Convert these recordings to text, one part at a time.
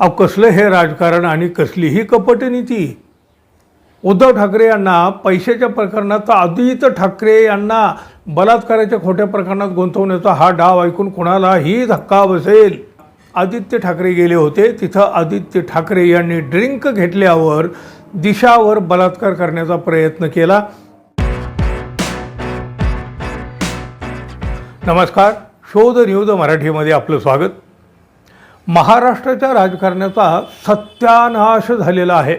अहो कसलं हे राजकारण आणि कसलीही कपटनीती. उद्धव ठाकरे यांना पैशाच्या प्रकरणात आदित्य ठाकरे यांना बलात्काराच्या खोट्या प्रकरणात गुंतवण्याचा हा डाव ऐकून कुणालाही धक्का बसेल. आदित्य ठाकरे गेले होते तिथं आदित्य ठाकरे यांनी ड्रिंक घेतल्यावर दिशावर बलात्कार करण्याचा प्रयत्न केला. नमस्कार शोध न्यूज मराठीमध्ये आपलं स्वागत. महाराष्ट्राच्या राजकारणाचा सत्यानाश झालेला आहे.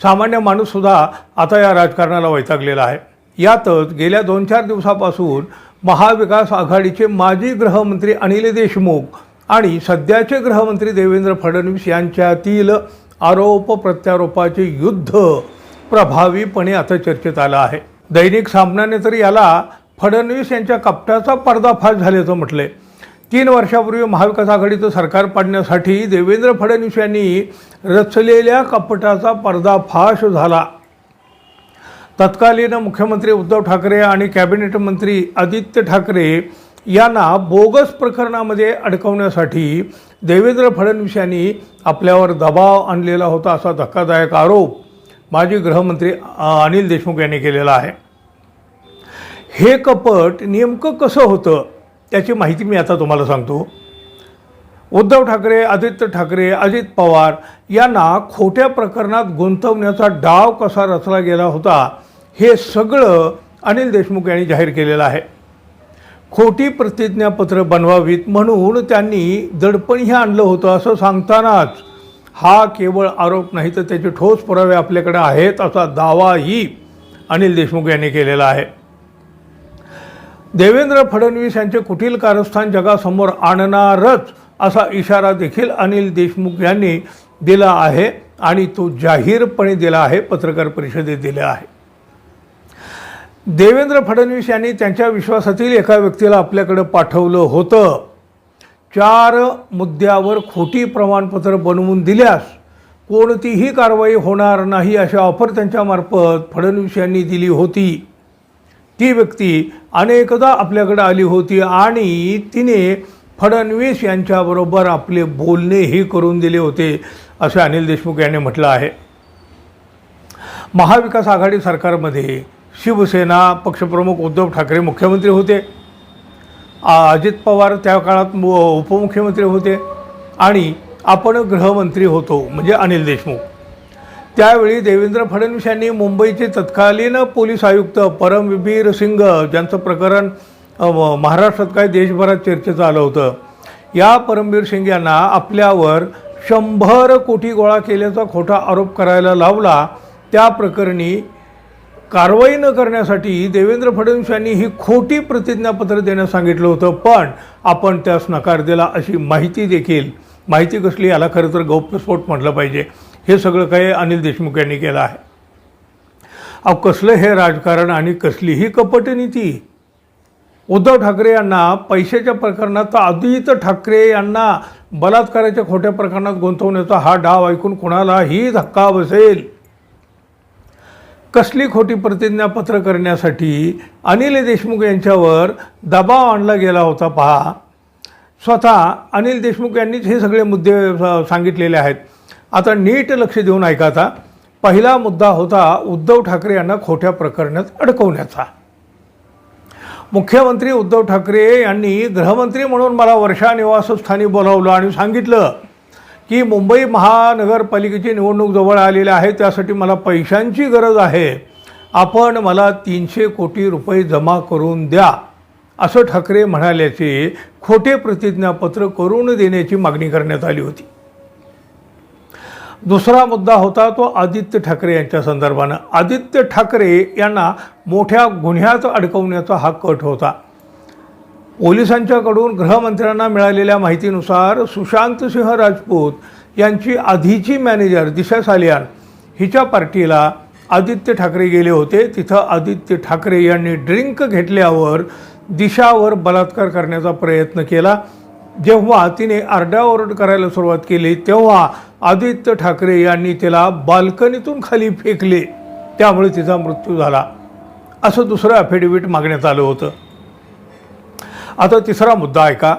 सामान्य माणूससुद्धा आता या राजकारणाला वैतागलेला आहे. यातच गेल्या दोन चार दिवसापासून महाविकास आघाडीचे माजी गृहमंत्री अनिल देशमुख आणि सध्याचे गृहमंत्री देवेंद्र फडणवीस यांच्यातील आरोप प्रत्यारोपाचे युद्ध प्रभावीपणे आता चर्चेत आलं आहे. दैनिक सामनाने तर याला फडणवीस यांच्या कपट्याचा पर्दाफाश झाल्याचं म्हटलंय. तीन वर्षापूर्वी महाविकास आघाडीचं सरकार पाडण्यासाठी देवेंद्र फडणवीस यांनी रचलेल्या कपटाचा पर्दाफाश झाला. तत्कालीन मुख्यमंत्री उद्धव ठाकरे आणि कॅबिनेट मंत्री आदित्य ठाकरे यांना बोगस प्रकरणामध्ये अडकवण्यासाठी देवेंद्र फडणवीस यांनी आपल्यावर दबाव आणलेला होता असा धक्कादायक आरोप माजी गृहमंत्री अनिल देशमुख यांनी केलेला आहे. हे कपट नेमकं कसं होतं? त्याची माहिती मी आता तुम्हाला सांगतो. उद्धव ठाकरे आदित्य ठाकरे अजित पवार यांना खोट्या प्रकरणात गुंतवण्याचा डाव कसा रचला गेला होता हे सगळं अनिल देशमुख यांनी जाहीर केलेलं आहे. खोटी प्रतिज्ञापत्र बनवावीत म्हणून त्यांनी दडपणही आणलं होतं असं सांगतानाच हा केवळ आरोप नाही तर त्याचे ठोस पुरावे आपल्याकडे आहेत असा दावाही अनिल देशमुख यांनी केलेला आहे. देवेंद्र फडणवीस यांचे कुटील कारस्थान जगासमोर आणणारच असा इशारा देखील अनिल देशमुख यांनी दिला आहे आणि तो जाहीरपणे दिला आहे पत्रकार परिषदेत दिला आहे. देवेंद्र फडणवीस यांनी त्यांच्या विश्वासातील एका व्यक्तीला आपल्याकडे पाठवलं होतं. चार मुद्द्यावर खोटी प्रमाणपत्र बनवून दिल्यास कोणतीही कारवाई होणार नाही अशी ऑफर त्यांच्यामार्फत फडणवीस यांनी दिली होती. ती व्यक्ती अनेकदा आपल्याकडे आली होती आणि तिने फडणवीस यांच्याबरोबर आपले बोलणेही करून दिले होते असे अनिल देशमुख यांनी म्हटलं आहे. महाविकास आघाडी सरकारमध्ये शिवसेना पक्षप्रमुख उद्धव ठाकरे मुख्यमंत्री होते. अजित पवार त्या काळात मु- उपमुख्यमंत्री होते. आणि आपण गृहमंत्री होतो म्हणजे अनिल देशमुख. त्यावेळी देवेंद्र फडणवीस यांनी मुंबईचे तत्कालीन पोलीस आयुक्त परमवीर सिंग ज्यांचं प्रकरण महाराष्ट्रात काय देशभरात चर्चेचं आलं होतं या परमवीर सिंग यांना आपल्यावर शंभर कोटी गोळा केल्याचा खोटा आरोप करायला लावला. त्या प्रकरणी कारवाई न करण्यासाठी देवेंद्र फडणवीस यांनी ही खोटी प्रतिज्ञापत्र देण्यास सांगितलं होतं पण आपण त्यास नकार दिला अशी माहिती देखील. माहिती कसली? याला खरं तर गौप्यस्फोट म्हटलं पाहिजे. हे सगळं काही अनिल देशमुख यांनी केलं आहे. अहो कसलं हे राजकारण आणि कसलीही कपटनीती. उद्धव ठाकरे यांना पैशाच्या प्रकरणात तर आदित्य ठाकरे यांना बलात्काराच्या खोट्या प्रकरणात गुंतवण्याचा हा डाव ऐकून कुणालाही धक्का बसेल. कसली खोटी प्रतिज्ञापत्र करण्यासाठी अनिल देशमुख यांच्यावर दबाव आणला गेला होता पहा. स्वतः अनिल देशमुख यांनीच हे सगळे मुद्दे स- सांगितलेले आहेत. आता नीट लक्ष देऊन ऐका आता. पहिला मुद्दा होता उद्धव ठाकरे यांना खोट्या प्रकरणात अडकवण्याचा. मुख्यमंत्री उद्धव ठाकरे यांनी गृहमंत्री म्हणून मला वर्षा निवासस्थानी बोलावलं आणि सांगितलं की मुंबई महानगरपालिकेची निवडणूक जवळ आलेली आहे त्यासाठी मला पैशांची गरज आहे. आपण मला तीनशे कोटी रुपये जमा करून द्या. असं ठाकरे म्हणाल्याचे खोटे प्रतिज्ञापत्र करून देण्याची मागणी करण्यात आली होती. दुसरा मुद्दा होता तो आदित्य ठाकरे यांच्या संदर्भानं. आदित्य ठाकरे यांना मोठ्या गुन्ह्यात अडकवण्याचा हा कट होता. पोलिसांच्याकडून गृहमंत्र्यांना मिळालेल्या माहितीनुसार सुशांत सिंह राजपूत यांची आधीची मॅनेजर दिशा सालियान हिच्या पार्टीला आदित्य ठाकरे गेले होते. तिथं आदित्य ठाकरे यांनी ड्रिंक घेतल्यावर दिशावर बलात्कार करण्याचा प्रयत्न केला. जेव्हा तिने आरडाओरड करायला सुरुवात केली तेव्हा आदित्य ठाकरे यांनी तिला बाल्कनीतून खाली फेकले. त्यामुळे तिचा मृत्यू झाला. असं दुसरं ॲफिडेव्हिट मागण्यात आलं होतं. आता तिसरा मुद्दा ऐका.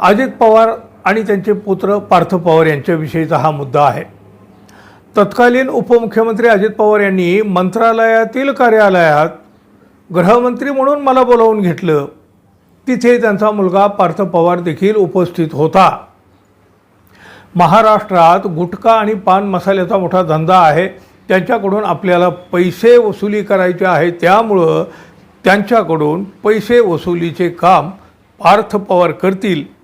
अजित पवार आणि त्यांचे पुत्र पार्थ पवार यांच्याविषयीचा हा मुद्दा आहे. तत्कालीन उपमुख्यमंत्री अजित पवार यांनी मंत्रालयातील कार्यालयात गृहमंत्री म्हणून मला बोलावून घेतलं. तिथे त्यांचा मुलगा पार्थ पवार देखील उपस्थित होता. महाराष्ट्रात गुटखा आणि पान मसाल्याचा मोठा धंदा आहे. त्यांच्याकडून आपल्याला पैसे वसुली करायचे आहे. त्यामुळं त्यांच्याकडून पैसे वसुलीचे काम पार्थ पवार करतील.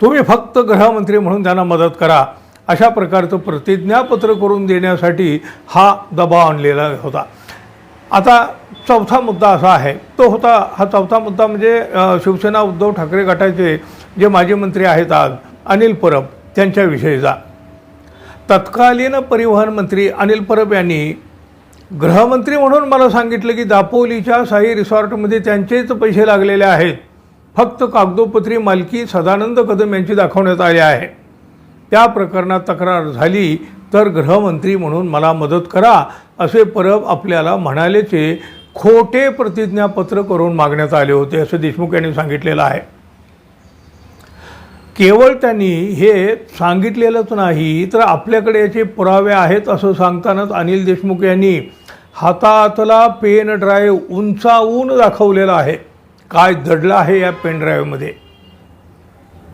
तुम्ही फक्त गृहमंत्री म्हणून त्यांना मदत करा. अशा प्रकारचं प्रतिज्ञापत्र करून देण्यासाठी हा दबाव आणलेला होता. आता चौथा मुद्दा असा आहे. तो होता हा चौथा मुद्दा म्हणजे शिवसेना उद्धव ठाकरे गटाचे जे माजी मंत्री आहेत आज अनिल परब त्यांच्याविषयीचा तत्कालीन परिवहन मंत्री अनिल परब यांनी गृहमंत्री म्हणून मला सांगितलं की दापोलीच्या साई रिसॉर्टमध्ये त्यांचेच पैसे लागलेले आहेत. फक्त कागदोपत्री मालकी सदानंद कदम यांची दाखवण्यात आली आहे. त्या प्रकरणात तक्रार झाली तर गृहमंत्री म्हणून मला मदत करा असे परब आपल्याला म्हणालेचे खोटे प्रतिज्ञापत्र करून मागण्यात आले होते असं देशमुख यांनी सांगितलेलं आहे. केवळ त्यांनी हे सांगितलेलंच नाही तर आपल्याकडे याचे पुरावे आहेत असं सांगतानाच अनिल देशमुख यांनी हातातला पेन ड्राईव्ह उंचावून दाखवलेला आहे. काय दडलं आहे या पेन ड्राईव्हमध्ये?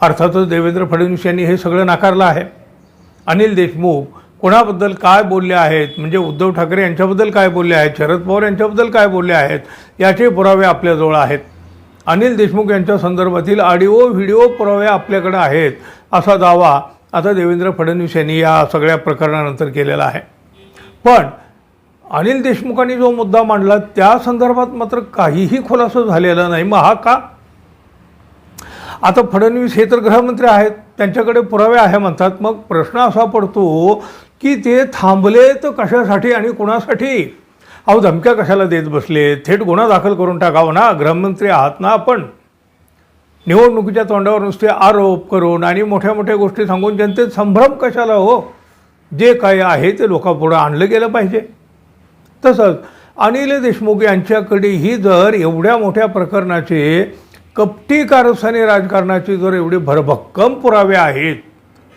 अर्थातच देवेंद्र फडणवीस यांनी हे सगळं नाकारलं आहे. अनिल देशमुख कोणाबद्दल काय बोलले आहेत? म्हणजे उद्धव ठाकरे यांच्याबद्दल काय बोलले आहेत? शरद पवार यांच्याबद्दल काय बोलले आहेत? याचे पुरावे आपल्याजवळ आहेत. अनिल देशमुख यांच्या संदर्भातील ऑडिओ व्हिडिओ पुरावे आपल्याकडे आहेत असा दावा आता देवेंद्र फडणवीस यांनी या सगळ्या प्रकरणानंतर केलेला आहे. पण अनिल देशमुखांनी जो मुद्दा मांडला त्या संदर्भात मात्र काहीही खुलासा झालेला नाही. मग हा का? आता फडणवीस हे तर गृहमंत्री आहेत त्यांच्याकडे पुरावे आहे म्हणतात. मग प्रश्न असा पडतो की ते थांबले तर कशासाठी आणि कोणासाठी? अहो धमक्या कशाला देत बसले? थेट गुन्हा दाखल करून टाकावं ना? गृहमंत्री आहात ना आपण? निवडणुकीच्या तोंडावर नुसते आरोप करून आणि मोठ्या मोठ्या गोष्टी सांगून जनतेत संभ्रम कशाला हो? जे काय आहे ते लोकांपुढं आणलं गेलं पाहिजे. तसंच अनिल देशमुख यांच्याकडेही जर एवढ्या मोठ्या प्रकरणाचे कपटी कारस्थानी राजकारणाची जर एवढे भरभक्कम पुरावे आहेत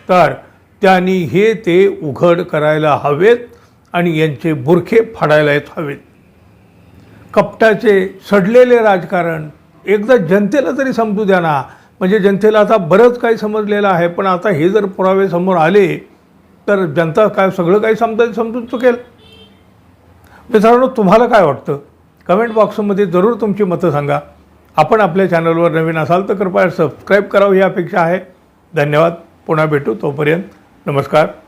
तर त्यांनी हे ते उघड करायला हवेत आणि यांचे बुरखे फाडायलाच हवेत. कपटाचे सडलेले राजकारण एकदा जनतेला तरी समजू द्या ना. म्हणजे जनतेला आता बरंच काही समजलेलं आहे पण आता हे जर पुरावे समोर आले तर जनता काय सगळं काही समजा समजून चुकेल. मित्रांनो तुम्हाला काय वाटतं? कमेंट बॉक्समध्ये जरूर तुमची मतं सांगा. आपण आपल्या चॅनलवर नवीन असाल तर कृपया सबस्क्राईब करावं ही अपेक्षा आहे. धन्यवाद. पुन्हा भेटू तोपर्यंत. नमस्कार.